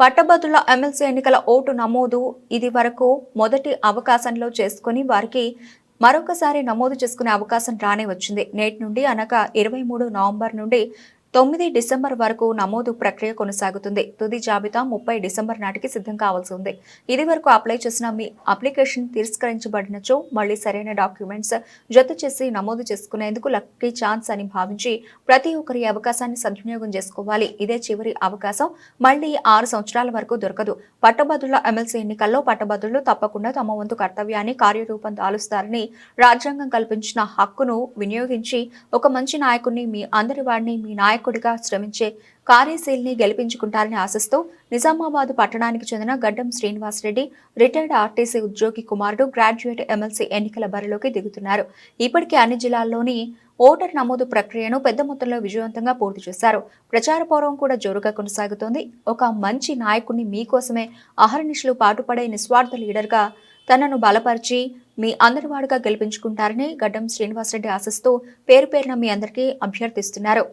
పట్టభద్రుల ఎమ్మెల్సీ ఎన్నికల ఓటు నమోదు ఇది వరకు మొదటి అవకాశంలో చేసుకుని వారికి మరొకసారి నమోదు చేసుకునే అవకాశం రానే వచ్చింది. నేటి నుండి అనగా ఇరవై మూడు నవంబర్ నుండి తొమ్మిది డిసెంబర్ వరకు నమోదు ప్రక్రియ కొనసాగుతుంది. తుది జాబితా ముప్పై డిసెంబర్ నాటికి సిద్ధం కావాల్సి ఉంది. ఇది వరకు అప్లై చేసిన మీ అప్లికేషన్ తిరస్కరించబడినచో మళ్ళీ సరైన డాక్యుమెంట్స్ జత చేసి నమోదు చేసుకునేందుకు లక్కీ ఛాన్స్ అని భావించి ప్రతి ఒక్కరి అవకాశాన్ని సద్వినియోగం చేసుకోవాలి. ఇదే చివరి అవకాశం. మళ్ళీ ఆరు సంవత్సరాల వరకు దొరకదు. పట్టభద్రుల ఎమ్మెల్సీ ఎన్నికల్లో పట్టభద్రులు తప్పకుండా తమ వంతు కర్తవ్యాన్ని కార్యరూపం దాలుస్తారని రాజ్యాంగం కల్పించిన హక్కును వినియోగించి ఒక మంచి నాయకుడిని మీ అందరి వాడిని మీ నాయకుడు నాయకుడిగా శ్రమించే కార్యశీలిని గెలిపించుకుంటారని ఆశిస్తూ నిజామాబాద్ పట్టణానికి చెందిన గడ్డం శ్రీనివాసరెడ్డి రిటైర్డ్ ఆర్టీసీ ఉద్యోగి కుమారుడు గ్రాడ్యుయేట్ ఎమ్మెల్సీ ఎన్నికల బరిలోకి దిగుతున్నారు. ఇప్పటికే అన్ని జిల్లాల్లోని ఓటర్ నమోదు ప్రక్రియను పెద్ద మొత్తంలో విజయవంతంగా పూర్తి చేశారు. ప్రచార పర్వం కూడా జోరుగా కొనసాగుతోంది. ఒక మంచి నాయకుడిని మీకోసమే అహర్నిశలు పాటుపడే నిస్వార్థ లీడర్గా తనను బలపరిచి మీ అందరివాడుగా గెలిపించుకుంటారని గడ్డం శ్రీనివాసరెడ్డి ఆశిస్తూ పేరు పేరున మీ అందరికీ అభ్యర్థిస్తున్నారు.